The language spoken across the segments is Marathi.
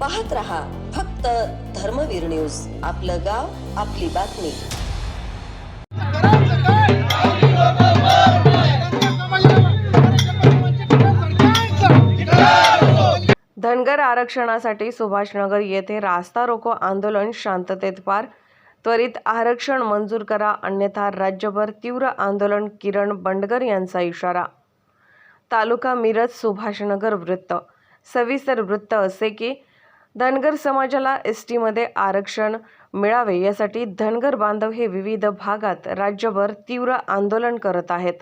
पाहत रहा फक्त धर्मवीर न्यूज. आपलं गाव आपली बातमी. धनगर आरक्षणासाठी सुभाषनगर येथे रास्ता रोको आंदोलन शांततेत पार. त्वरित आरक्षण मंजूर करा अन्यथा राज्यभर तीव्र आंदोलन किरण बंडगर यांचा इशारा. तालुका मिरज सुभाषनगर वृत्त. सविस्तर वृत्त असे की धनगर समाजाला एस टीमध्ये आरक्षण मिळावे यासाठी धनगर बांधव हे विविध भागात राज्यभर तीव्र आंदोलन करत आहेत.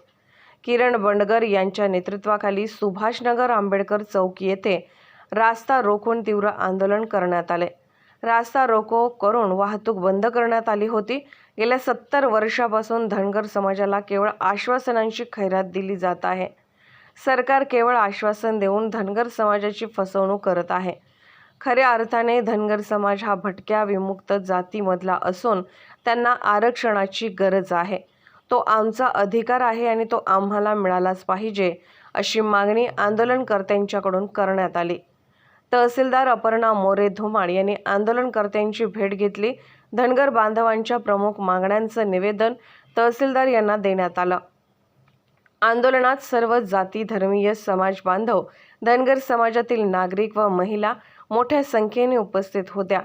किरण बंडगर यांच्या नेतृत्वाखाली सुभाषनगर आंबेडकर चौक येथे रास्ता रोखून तीव्र आंदोलन करण्यात आले. रास्ता रोको करून वाहतूक बंद करण्यात आली होती. गेल्या सत्तर वर्षापासून धनगर समाजाला केवळ आश्वासनांची खैरात दिली जात आहे. सरकार केवळ आश्वासन देऊन धनगर समाजाची फसवणूक करत आहे. खऱ्या अर्थाने धनगर समाज हा भटक्या विमुक्त जातीमधला असून त्यांना आरक्षणाची गरज आहे. तो आमचा अधिकार आहे आणि तो आम्हाला मिळालाच पाहिजे अशी मागणी आंदोलनकर्त्यांच्याकडून करण्यात आली. तहसीलदार अपर्णा मोरे धुमाळ यांनी आंदोलनकर्त्यांची भेट घेतली. धनगर बांधवांच्या प्रमुख मागण्यांचं निवेदन तहसीलदार यांना देण्यात आलं. आंदोलनात सर्व जाती धर्मीय समाज बांधव धनगर समाजातील नागरिक व महिला मोठ्या संख्येने उपस्थित होत्या.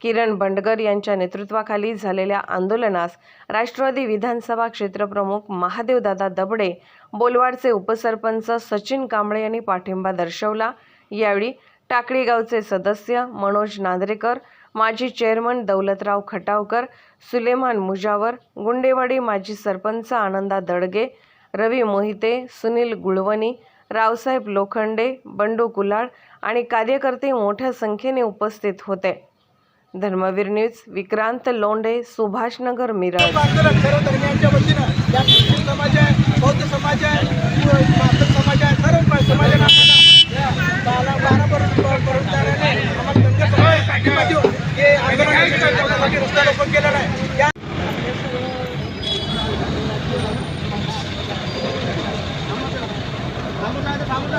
किरण बंडगर यांच्या नेतृत्वाखाली झालेल्या आंदोलनास राष्ट्रवादी विधानसभा क्षेत्रप्रमुख महादेवदादा दबडे बोलवाडचे उपसरपंच सचिन कांबळे यांनी पाठिंबा दर्शवला. यावेळी टाकळीगावचे सदस्य मनोज नांद्रेकर माजी चेअरमन दौलतराव खटावकर सुलेमान मुजावर गुंडेवाडी माजी सरपंच आनंदा दडगे रवी मोहिते सुनील गुळवणी रावसाहेब लोखंडे बंडू कुलाळ आणि कार्यकर्ते मोठ्या संख्येने उपस्थित होते. धर्मवीर न्यूज विक्रांत लोंढे सुभाषनगर मिरज. आंदोलन समाज आहे बौद्ध समाज आहे समाज आहे सर्व समाजाला बारा बारा आम्हाला हे आंदोलन रस्ता रोपण आहे. या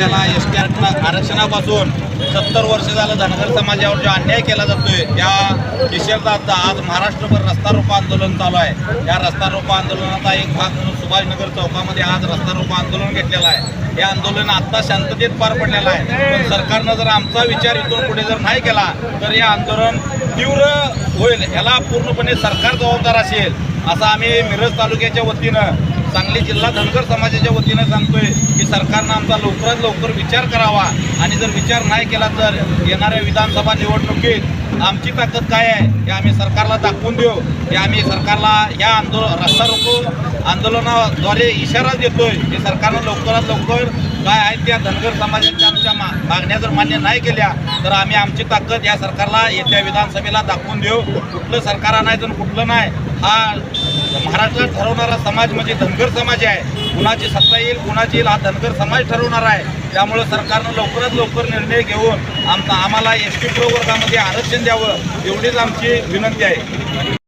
समाजाला एस टी आरक्षणापासून सत्तर वर्ष झालं धनगर समाजावर जो अन्याय केला जातोय त्या निषेधाचा आज महाराष्ट्रभर रस्ता रोको आंदोलन चालू आहे. या रस्ता रोको आंदोलनाचा एक भाग म्हणून सुभाषनगर चौकामध्ये आज रस्ता रोको आंदोलन घेतलेलं आहे. हे आंदोलन आत्ता शांततेत पार पडलेलं आहे. पण सरकारनं जर आमचा विचार इथून पुढे जर नाही केला तर हे आंदोलन तीव्र होईल. याला पूर्णपणे सरकार जबाबदार असेल असं आम्ही मिरज तालुक्याच्या वतीनं सांगली जिल्हा धनगर समाजाच्या वतीनं सांगतोय की सरकारनं आमचा लवकरात लवकर विचार करावा. आणि जर विचार नाही केला तर येणाऱ्या विधानसभा निवडणुकीत आमची ताकद काय आहे हे आम्ही सरकारला दाखवून देऊ. हे आम्ही सरकारला या आंदोलन रस्ता रोको आंदोलनाद्वारे इशारा देतोय की सरकारनं लवकरात लवकर काय आहेत त्या धनगर समाजाच्या आमच्या मा मागण्या जर मान्य नाही केल्या तर आम्ही आमची ताकद या सरकारला येत्या विधानसभेला दाखवून देऊ. कुठलं सरकार आणायचं कुठलं नाही हा महाराष्ट्रात ठरवणारा समाज म्हणजे धनगर समाज आहे. कुणाची सत्ता येईल कुणाची येईल हा धनगर समाज ठरवणार आहे. त्यामुळं सरकारनं लवकरात लवकर निर्णय घेऊन आमचा आम्हाला एस टी प्रवर्गामध्ये आरक्षण द्यावं एवढीच आमची विनंती आहे.